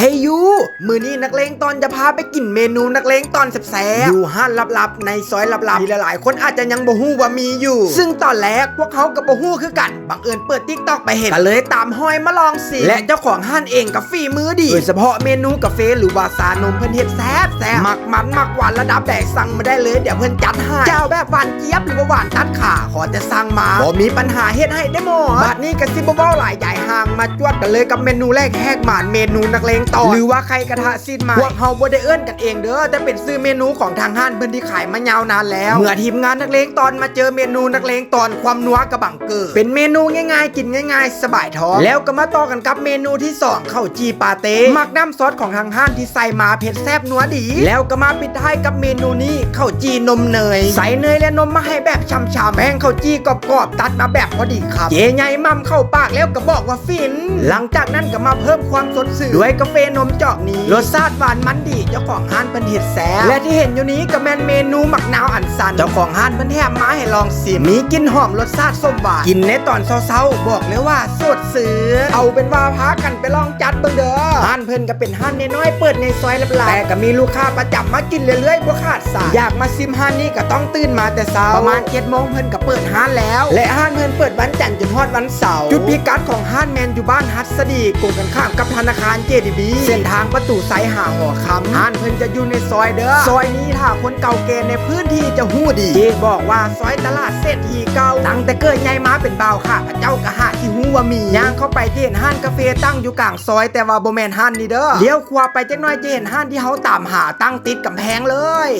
เฮ้ยยูมือนี้นักเลงตอนจะพาไปกินเมนูนักเลงตอนแซ่บๆอยู่ห้านลับๆ ในซอยลับๆที่หลายๆคนอาจจะยังบ่ฮู้ว่ามีอยู่ ซึ่งตอนแรกพวกเขากับบ่ฮู้คือกัน บังเอิญเปิดติ๊กตอกไปเห็นก็เลยตามห้อยมาลองสิและเจ้าของห้านเองกับฝีมือดีโดยเฉพาะเมนูกาแฟหรือว่าซานมเพิ่นเฮ็ดแซ่บแซ่บมักมันมักหวานระดับแดกสั่งมาได้เลยเดี๋ยวเพิ่นจัดให้เจ้าแบบหวานเจี๊ยบหรือว่าหวานตัดขาขอจะสั่งมาบ่มีปัญหาเฮ็ดให้ได้หมดบัดนี้ก็สิบ่เว้าหลายใหญ่ห่างมาจวดกันเลยกับเมนูแรกแหกหมานเมนูนักเลงต่อ หรือว่าใครกระทะซีดมาพวกเฮาบ่ได้เอิ้นกันเองเด้อแต่เป็นซื้อเมนูของทางห้านเพิ่นที่ขายมายาวนานแล้ว เมื่อทีมงานนักเลงตอนมาเจอเมนูนักเลงตอนความนัวกระบังเกิดเป็นเมนูง่ายๆ กินง่าย ๆ สบายท้องแล้วก็มาต่อกันกับเมนูที่สองข้าวจีปาเต้มักน้ำซอสของทางห้านที่ใส่มาเผ็ดแซ่บนัวดี แล้วก็มาปิดท้ายกับเมนูนี้ข้าวจีนมเนย ใส่เนยและนมมาให้แบบช่ำๆแป้งข้าวจีกรอบๆตัดมาแบบพอดีครับเจ๊ใหญ่มั่มเข้าปากแล้วก็บอกว่าฟิน หลังจากนั้นก็มาเพิ่มความสดชื่นด้วยกาแฟนมจอกนี้รสชาติหวานมันดีเจ้าของห้านเพิ่นเห็ดแซ่บและที่เห็นอยู่นี้ก็แมนเมนูหมักนาวอันสันเจ้าของห้านเพิ่นแถมมาให้ลองชิมีกลินหอมรสชาติส้มหวานกินในตอนเช้าๆบอกเลยว่าสดสือเอาเป็นว่าพากันไปลองจัดเบิ่งเด้อห้านเพิ่นก็เป็นห้านน้อยๆเปิดในซอยลับๆแต่ก็มีลูกค้าประจำมากินเรื่อยๆบ่ขาดสายอยากมาซิมห้านนี้ก็ต้องตื่นมาแต่เช้าประมาณ7โมงเพิ่นก็เปิดห้านแล้ว และห้านเพิ่นเปิดวันจันทร์จนฮอดวันเสาร์จุดพิกัดของห้านแมนอยู่บ้านฮัสดีกงกันข้ามกับธนาคาร JDB เส้นทางประตูไซหาหอคำห้านเพิ่นจะอยู่ในซอยเด้อ ซอยนี้ถ้าคนเก่าเกณฑ์ในพื้นที่จะหู้ดีเจบอกว่าซอยตลาดเศรษฐีเก่าตั้งแต่เกิดใหญ่มาเป็นบ่าวค่ะพระเจ้ากะหะที่หู้ว่ามีย่างเข้าไปจะเห็นห้านกาแฟตั้งอยู่กลางซอยแต่ว่าบ่แม่นห้านนี่เด้อเลี้ยวขวาไปจักหน่อยจะเห็นห้านที่เฮาตามหาตั้งติดกำแพงเลย